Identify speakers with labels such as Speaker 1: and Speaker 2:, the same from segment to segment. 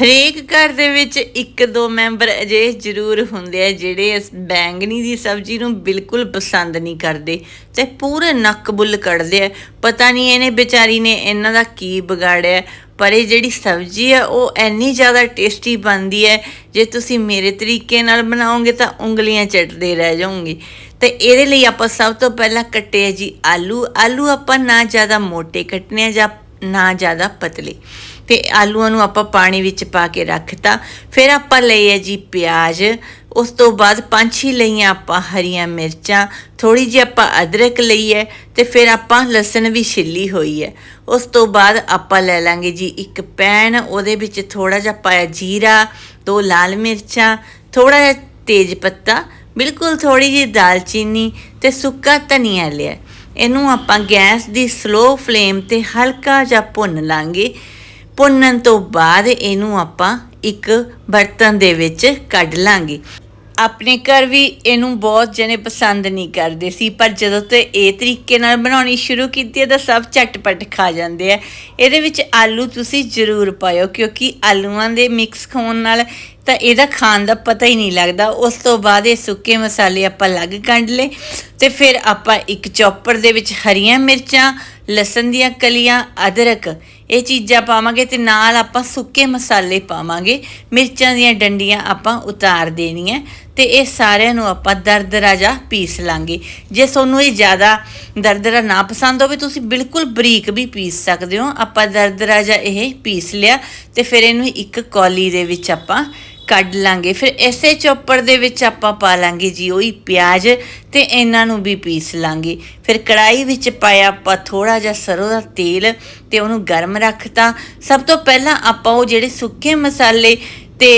Speaker 1: ਹਰੇਕ ਘਰ ਦੇ ਵਿੱਚ ਇੱਕ ਦੋ ਮੈਂਬਰ ਅਜਿਹੇ ਜ਼ਰੂਰ ਹੁੰਦੇ ਆ ਜਿਹੜੇ ਇਸ ਬੈਂਗਣੀ ਦੀ ਸਬਜ਼ੀ ਨੂੰ ਬਿਲਕੁਲ ਪਸੰਦ ਨਹੀਂ ਕਰਦੇ, ਤੇ ਪੂਰੇ ਨੱਕ ਬੁੱਲ ਕੱਢਦੇ ਆ। ਪਤਾ ਨਹੀਂ ਇਹਨੇ ਵਿਚਾਰੀ ਨੇ ਇਹਨਾਂ ਦਾ ਕੀ ਵਿਗਾੜਿਆ, ਪਰ ਇਹ ਜਿਹੜੀ ਸਬਜ਼ੀ ਹੈ ਉਹ ਐਨੀ ਜ਼ਿਆਦਾ ਟੇਸਟੀ ਬਣਦੀ ਹੈ, ਜੇ ਤੁਸੀਂ ਮੇਰੇ ਤਰੀਕੇ ਨਾਲ ਬਣਾਓਗੇ ਤਾਂ ਉਂਗਲੀਆਂ ਚੱਟਦੇ ਰਹਿ ਜਾਓਗੇ। ਤੇ ਇਹਦੇ ਲਈ ਆਪਾਂ ਸਭ ਤੋਂ ਪਹਿਲਾਂ ਕੱਟੇ ਜੀ ਆਲੂ। ਆਲੂ ਆਪਾਂ ਨਾ ਜ਼ਿਆਦਾ ਮੋਟੇ ਕੱਟਨੇ ਆ ਜਾਂ ਨਾ ਜ਼ਿਆਦਾ ਪਤਲੇ। ਤੇ ਆਲੂਆਂ ਨੂੰ ਆਪਾਂ ਪਾਣੀ ਵਿੱਚ ਪਾ ਕੇ ਰੱਖਤਾ। ਫਿਰ ਆਪਾਂ ਲਈ ਹੈ ਜੀ ਪਿਆਜ਼। ਉਸ ਤੋਂ ਬਾਅਦ ਪੰਜ ਛੇ ਲਈਆਂ ਆਪਾਂ ਹਰੀਆਂ ਮਿਰਚਾਂ। ਥੋੜੀ ਜਿਹੀ ਆਪਾਂ ਅਦਰਕ ਲਈ ਹੈ ਤੇ ਫਿਰ ਆਪਾਂ ਲਸਣ ਵੀ ਛਿੱਲੀ ਹੋਈ ਹੈ। ਉਸ ਤੋਂ ਬਾਅਦ ਆਪਾਂ ਲੈ ਲਾਂਗੇ ਜੀ ਇੱਕ ਪੈਨ। ਉਹਦੇ ਵਿੱਚ ਥੋੜਾ ਜਿਹਾ ਪਾਇਆ ਜੀਰਾ, ਦੋ ਲਾਲ ਮਿਰਚਾਂ ਥੋੜਾ ਜਿਹਾ ਤੇਜ ਪੱਤਾ, ਬਿਲਕੁਲ ਥੋੜੀ ਜਿਹੀ ਦਾਲਚੀਨੀ ਤੇ ਸੁੱਕਾ ਧਨੀਆ ਲਿਆ। ਇਹਨੂੰ ਆਪਾਂ ਗੈਸ ਦੀ ਸਲੋ ਫਲੇਮ ਤੇ ਹਲਕਾ ਜਿਹਾ ਭੁੰਨ ਲਾਂਗੇ। ਭੁੰਨਣ ਤੋਂ ਬਾਅਦ ਇਹਨੂੰ ਆਪਾਂ ਇੱਕ ਬਰਤਨ ਦੇ ਵਿੱਚ ਕੱਢ ਲਾਂਗੇ। ਆਪਣੇ ਘਰ ਵੀ ਇਹਨੂੰ ਬਹੁਤ ਜਣੇ ਪਸੰਦ ਨਹੀਂ ਕਰਦੇ ਸੀ, ਪਰ ਜਦੋਂ ਤੋਂ ਇਹ ਤਰੀਕੇ ਨਾਲ ਬਣਾਉਣੀ ਸ਼ੁਰੂ ਕੀਤੀ ਹੈ ਤਾਂ ਸਭ ਝਟਪਟ ਖਾ ਜਾਂਦੇ ਆ। ਇਹਦੇ ਵਿੱਚ ਆਲੂ ਤੁਸੀਂ ਜ਼ਰੂਰ ਪਾਇਓ, ਕਿਉਂਕਿ ਆਲੂਆਂ ਦੇ ਮਿਕਸ ਹੋਣ ਨਾਲ ਤਾਂ ਇਹਦਾ ਖਾਣ ਦਾ ਪਤਾ ਹੀ ਨਹੀਂ ਲੱਗਦਾ। ਉਸ ਤੋਂ ਬਾਅਦ ਇਹ ਸੁੱਕੇ ਮਸਾਲੇ ਆਪਾਂ ਅਲੱਗ ਕੱਢ ਲਏ ਤੇ ਫਿਰ ਆਪਾਂ ਇੱਕ ਚੌਪਰ ਦੇ ਵਿੱਚ ਹਰੀਆਂ ਮਿਰਚਾਂ, ਲਸਣ ਦੀਆਂ ਕਲੀਆਂ, ਅਦਰਕ ਇਹ ਚੀਜ਼ਾਂ ਪਾਵਾਂਗੇ ਤੇ ਨਾਲ ਆਪਾਂ ਸੁੱਕੇ ਮਸਾਲੇ ਪਾਵਾਂਗੇ। ਮਿਰਚਾਂ ਦੀਆਂ ਡੰਡੀਆਂ ਆਪਾਂ ਉਤਾਰ ਦੇਣੀਆਂ ਤੇ ਇਹ ਸਾਰਿਆਂ ਨੂੰ ਆਪਾਂ ਦਰਦਰਾ ਜਾ ਪੀਸ ਲਾਂਗੇ। ਜੇ ਤੁਹਾਨੂੰ ਇਹ ਜ਼ਿਆਦਾ ਦਰਦਰਾ ਨਾ ਪਸੰਦ ਹੋਵੇ, ਤੁਸੀਂ ਬਿਲਕੁਲ ਬਰੀਕ ਵੀ ਪੀਸ ਸਕਦੇ ਹੋ। ਆਪਾਂ ਦਰਦਰਾ ਜਾ ਇਹ ਪੀਸ ਲਿਆ ਤੇ ਫਿਰ ਇਹਨੂੰ ਇੱਕ ਕੌਲੀ ਦੇ ਵਿੱਚ ਆਪਾਂ ਕੱਢ ਲਾਂਗੇ। ਫਿਰ ਇਸੇ ਚੋਪਰ ਦੇ ਵਿੱਚ ਆਪਾਂ ਪਾ ਲਾਂਗੇ ਜੀ ਉਹੀ ਪਿਆਜ਼ ਤੇ ਇਹਨਾਂ ਨੂੰ ਵੀ ਪੀਸ ਲਾਂਗੇ। ਫਿਰ ਕੜਾਈ ਵਿੱਚ ਪਾਇਆ ਆਪਾਂ ਥੋੜਾ ਜਿਹਾ ਸਰੋਂ ਦਾ ਤੇਲ ਤੇ ਉਹਨੂੰ ਗਰਮ ਰੱਖਤਾ। ਸਭ ਤੋਂ ਪਹਿਲਾਂ ਆਪਾਂ ਉਹ ਜਿਹੜੇ ਸੁੱਕੇ ਮਸਾਲੇ ਤੇ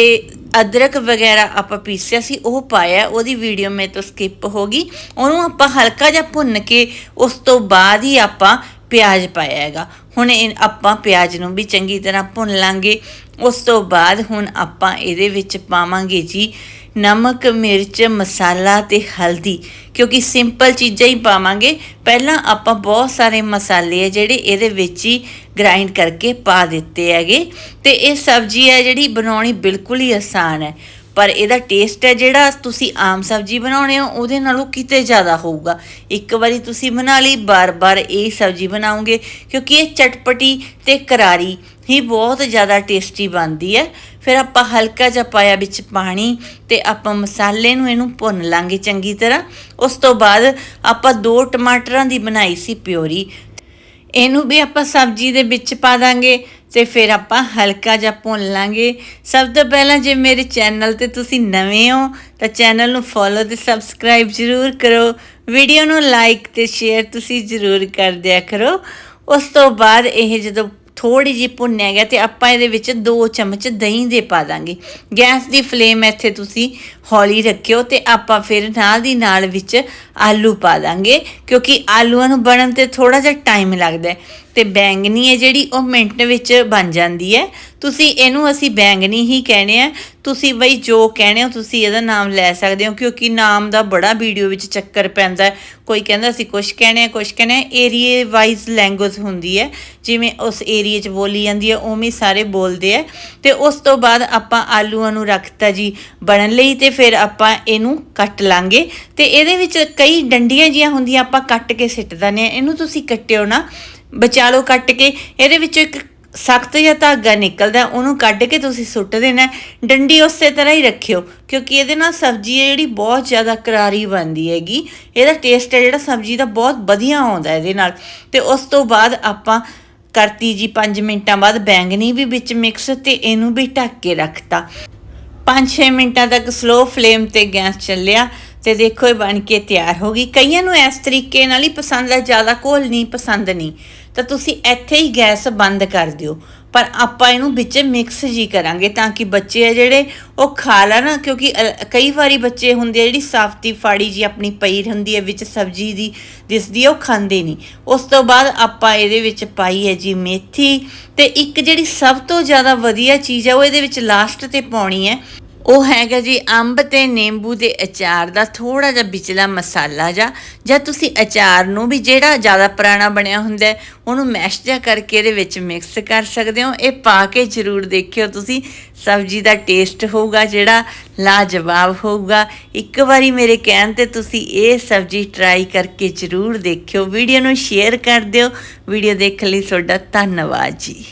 Speaker 1: ਅਦਰਕ ਵਗੈਰਾ ਆਪਾਂ ਪੀਸਿਆ ਸੀ, ਉਹ ਪਾਇਆ। ਉਹਦੀ ਵੀਡੀਓ ਮੇ ਤੋਂ ਸਕਿਪ ਹੋ ਗਈ। ਉਹਨੂੰ ਆਪਾਂ ਹਲਕਾ ਜਿਹਾ ਭੁੰਨ ਕੇ ਉਸ ਤੋਂ ਬਾਅਦ ਹੀ ਆਪਾਂ ਪਿਆਜ਼ ਪਾਇਆ ਹੈਗਾ। ਹੁਣ ਇਹ ਆਪਾਂ ਪਿਆਜ਼ ਨੂੰ ਵੀ ਚੰਗੀ ਤਰ੍ਹਾਂ ਭੁੰਨ ਲਾਂਗੇ। ਉਸ ਤੋਂ ਬਾਅਦ ਹੁਣ ਆਪਾਂ ਇਹਦੇ ਵਿੱਚ ਪਾਵਾਂਗੇ ਜੀ ਨਮਕ, ਮਿਰਚ, ਮਸਾਲਾ ਤੇ ਹਲਦੀ। ਕਿਉਂਕਿ ਸਿੰਪਲ ਚੀਜ਼ਾਂ ਹੀ ਪਾਵਾਂਗੇ। ਪਹਿਲਾਂ ਆਪਾਂ ਬਹੁਤ ਸਾਰੇ ਮਸਾਲੇ ਆ ਜਿਹੜੇ ਇਹਦੇ ਵਿੱਚ ਹੀ ਗ੍ਰਾਈਂਡ ਕਰਕੇ ਪਾ ਦਿੱਤੇ ਹੈਗੇ। ਤੇ ਇਹ ਸਬਜ਼ੀ ਹੈ ਜਿਹੜੀ ਬਣਾਉਣੀ ਬਿਲਕੁਲ ਹੀ ਆਸਾਨ ਹੈ। ਪਰ ਇਹਦਾ ਟੇਸਟ ਹੈ ਜਿਹੜਾ ਤੁਸੀਂ ਆਮ ਸਬਜ਼ੀ ਬਣਾਉਣੇ ਹੋ, ਉਹਦੇ ਨਾਲੋਂ ਕਿਤੇ ਜ਼ਿਆਦਾ ਹੋਊਗਾ। ਇੱਕ ਵਾਰੀ ਤੁਸੀਂ ਬਣਾ ਲਈ, ਬਾਰ-ਬਾਰ ਇਹ ਸਬਜ਼ੀ ਬਣਾਉਂਗੇ ਕਿਉਂਕਿ ਇਹ ਚਟਪਟੀ ਤੇ ਕਰਾਰੀ ਹੀ ਬਹੁਤ ਜ਼ਿਆਦਾ ਟੇਸਟੀ ਬਣਦੀ ਹੈ। ਫਿਰ ਆਪਾਂ ਹਲਕਾ ਜਿਹਾ ਪਾਇਆ ਵਿੱਚ ਪਾਣੀ ਤੇ ਆਪਾਂ ਮਸਾਲੇ ਨੂੰ ਇਹਨੂੰ ਭੁੰਨ ਲਾਂਗੇ ਚੰਗੀ ਤਰ੍ਹਾਂ। ਉਸ ਤੋਂ ਬਾਅਦ ਆਪਾਂ ਦੋ ਟਮਾਟਰਾਂ ਦੀ ਬਣਾਈ ਸੀ ਪਿਓਰੀ। ਇਹਨੂੰ ਵੀ ਆਪਾਂ ਸਬਜ਼ੀ ਦੇ ਵਿੱਚ ਪਾ ਦਾਂਗੇ। ਤੇ ਫਿਰ ਆਪਾਂ ਹਲਕਾ ਜਿਹਾ ਭੁੰਨ ਲਾਂਗੇ। ਸਭ ਤੋਂ ਪਹਿਲਾਂ ਜੇ ਮੇਰੇ ਚੈਨਲ ਤੇ ਤੁਸੀਂ ਨਵੇਂ ਹੋ, ਤਾਂ ਚੈਨਲ ਨੂੰ ਫੋਲੋ ਤੇ ਸਬਸਕ੍ਰਾਈਬ ਜ਼ਰੂਰ ਕਰੋ। ਵੀਡੀਓ ਨੂੰ ਲਾਈਕ ਤੇ ਸ਼ੇਅਰ ਤੁਸੀਂ ਜ਼ਰੂਰ ਕਰ ਦਿਆ ਕਰੋ। ਉਸ ਤੋਂ ਬਾਅਦ ਇਹ ਜਦੋਂ ਥੋੜੀ ਜਿਹੀ ਭੁੰਨਿਆ ਗਿਆ ਤੇ ਆਪਾਂ ਇਹਦੇ ਵਿੱਚ 2 ਚਮਚ ਦਹੀਂ ਦੇ ਪਾ ਦਾਂਗੇ। ਗੈਸ ਦੀ ਫਲੇਮ ਇੱਥੇ ਤੁਸੀਂ ਹੌਲੀ ਰੱਖਿਓ ਤੇ ਆਪਾਂ ਫਿਰ ਨਾਲ ਦੀ ਨਾਲ ਵਿੱਚ ਆਲੂ ਪਾ ਦਾਂਗੇ, ਕਿਉਂਕਿ ਆਲੂਆਂ ਨੂੰ ਬਣਨ ਤੇ ਥੋੜਾ ਜਿਹਾ ਟਾਈਮ ਲੱਗਦਾ ਹੈ ਤੇ ਬੈਂਗਣੀ ਹੈ ਜਿਹੜੀ ਉਹ ਮਿੰਟ ਵਿੱਚ ਬਣ ਜਾਂਦੀ ਹੈ। ਤੁਸੀਂ ਇਹਨੂੰ ਅਸੀਂ ਬੈਂਗਣੀ ਹੀ ਕਹਿੰਦੇ ਆ। ਤੁਸੀਂ ਬਈ ਜੋ ਕਹਿਣੇ ਹੋ ਤੁਸੀਂ ਇਹਦਾ ਨਾਮ ਲੈ ਸਕਦੇ ਹੋ, ਕਿਉਂਕਿ ਨਾਮ ਦਾ ਬੜਾ ਵੀਡੀਓ ਵਿੱਚ ਚੱਕਰ ਪੈਂਦਾ ਹੈ। ਕੋਈ ਕਹਿੰਦਾ ਅਸੀਂ ਕੁਝ ਕਹਿਣੇ ਆ ਕੁਝ ਕਹਿਣੇ ਏਰੀਏ ਵਾਈਜ਼ ਲੈਂਗੁਏਜ ਹੁੰਦੀ ਹੈ। ਜਿਵੇਂ ਉਸ ਏਰੀਏ 'ਚ ਬੋਲੀ ਜਾਂਦੀ ਹੈ, ਉਵੇਂ ਸਾਰੇ ਬੋਲਦੇ ਆ ਤੇ ਉਸ ਤੋਂ ਬਾਅਦ ਆਪਾਂ ਆਲੂਆਂ ਨੂੰ ਰੱਖਤਾ ਜੀ ਬਣਨ ਲਈ ਤੇ ਫਿਰ ਆਪਾਂ ਇਹਨੂੰ ਕੱਟ ਲਾਂਗੇ। ਤੇ ਇਹਦੇ ਵਿੱਚ ਕਈ ਡੰਡੀਆਂ ਜੀਆਂ ਹੁੰਦੀਆਂ, ਆਪਾਂ ਕੱਟ ਕੇ ਸਿੱਟ ਦਿੰਦੇ ਆ ਇਹਨੂੰ ਤੁਸੀਂ ਕੱਟਿਓ ਨਾ ਬਚਾ ਲਓ ਕੱਟ ਕੇ। ਇਹਦੇ ਵਿੱਚੋਂ ਇੱਕ ਸਖਤ ਜਾਂ ਧਾਗਾ ਨਿਕਲਦਾ, ਉਹਨੂੰ ਕੱਢ ਕੇ ਤੁਸੀਂ ਸੁੱਟ ਦੇਣਾ, ਡੰਡੀ ਉਸੇ ਤਰ੍ਹਾਂ ਹੀ ਰੱਖਿਓ, ਕਿਉਂਕਿ ਇਹਦੇ ਨਾਲ ਸਬਜ਼ੀ ਹੈ ਜਿਹੜੀ ਬਹੁਤ ਜ਼ਿਆਦਾ ਕਰਾਰੀ ਬਣਦੀ ਹੈਗੀ। ਇਹਦਾ ਟੇਸਟ ਹੈ ਜਿਹੜਾ ਸਬਜ਼ੀ ਦਾ ਬਹੁਤ ਵਧੀਆ ਆਉਂਦਾ ਇਹਦੇ ਨਾਲ। ਤੇ ਉਸ ਤੋਂ ਬਾਅਦ ਆਪਾਂ ਕਰਤੀ ਜੀ 5 ਮਿੰਟਾਂ ਬਾਅਦ ਬੈਂਗਣੀ ਵੀ ਵਿੱਚ ਮਿਕਸ ਤੇ ਇਹਨੂੰ ਵੀ ਢੱਕ ਕੇ ਰੱਖਤਾ। 5-6 ਮਿੰਟਾਂ ਤੱਕ ਸਲੋ ਫਲੇਮ ਤੇ ਗੈਸ ਚੱਲਿਆ। ਤੇ ਦੇਖੋ ਇਹ ਬਣ ਕੇ ਤਿਆਰ ਹੋ ਗਈ। ਕਈਆਂ ਨੂੰ ਇਸ ਤਰੀਕੇ ਨਾਲ ਹੀ ਪਸੰਦ ਹੈ ਜ਼ਿਆਦਾ ਘੋਲ ਨਹੀਂ, ਪਸੰਦ ਨਹੀਂ। ਤਾਂ ਤੁਸੀਂ ਇੱਥੇ ਹੀ ਗੈਸ ਬੰਦ ਕਰ ਦਿਓ। ਪਰ ਆਪਾਂ ਇਹਨੂੰ ਵਿੱਚ ਮਿਕਸ ਜੀ ਕਰਾਂਗੇ ਤਾਂ ਕਿ ਬੱਚੇ ਆ ਜਿਹੜੇ, ਉਹ ਖਾ ਲੈਣ, ਕਿਉਂਕਿ ਅ- ਕਈ ਵਾਰੀ ਬੱਚੇ ਹੁੰਦੇ ਆ ਜਿਹੜੀ ਸਾਫਤੀ ਫਾੜੀ ਜੀ ਆਪਣੀ ਪਈ ਹੁੰਦੀ ਹੈ, ਵਿੱਚ ਸਬਜ਼ੀ ਦੀ ਦਿਸਦੀ ਉਹ ਖਾਂਦੇ ਨਹੀਂ। ਉਸ ਤੋਂ ਬਾਅਦ ਆਪਾਂ ਇਹਦੇ ਵਿੱਚ ਪਾਈ ਹੈ ਜੀ ਮੇਥੀ। ਤੇ ਇੱਕ ਜਿਹੜੀ ਸਭ ਤੋਂ ਜ਼ਿਆਦਾ ਵਧੀਆ ਚੀਜ਼ ਹੈ ਉਹ ਇਹਦੇ ਵਿੱਚ ਲਾਸਟ ਤੇ ਪਾਉਣੀ ਹੈ ਉਹ ਹੈਗਾ ਜੀ ਅੰਬ ਤੇ ਨਿੰਬੂ ਦੇ ਅਚਾਰ ਦਾ ਥੋੜਾ ਜਿਹਾ ਵਿਚਲਾ ਮਸਾਲਾ ਜਾਂ ਜਾਂ ਤੁਸੀਂ ਅਚਾਰ ਨੂੰ ਵੀ ਜਿਹੜਾ ਜ਼ਿਆਦਾ ਪੁਰਾਣਾ ਬਣਿਆ ਹੁੰਦਾ ਉਹਨੂੰ ਮੈਸ਼ ਜਿਹਾ ਕਰਕੇ ਇਹਦੇ ਵਿੱਚ ਮਿਕਸ ਕਰ ਸਕਦੇ ਹੋ। ਇਹ ਪਾ ਕੇ ਜ਼ਰੂਰ ਦੇਖਿਓ ਤੁਸੀਂ, ਸਬਜ਼ੀ ਦਾ ਟੇਸਟ ਹੋਊਗਾ ਜਿਹੜਾ, ਲਾਜਵਾਬ ਹੋਊਗਾ। ਇੱਕ ਵਾਰੀ ਮੇਰੇ ਕਹਿਣ ਤੇ ਤੁਸੀਂ ਇਹ ਸਬਜ਼ੀ ਟਰਾਈ ਕਰਕੇ ਜ਼ਰੂਰ ਦੇਖਿਓ, ਵੀਡੀਓ ਨੂੰ ਸ਼ੇਅਰ ਕਰ ਦਿਓ। ਵੀਡੀਓ ਦੇਖਣ ਲਈ ਤੁਹਾਡਾ ਧੰਨਵਾਦ ਜੀ।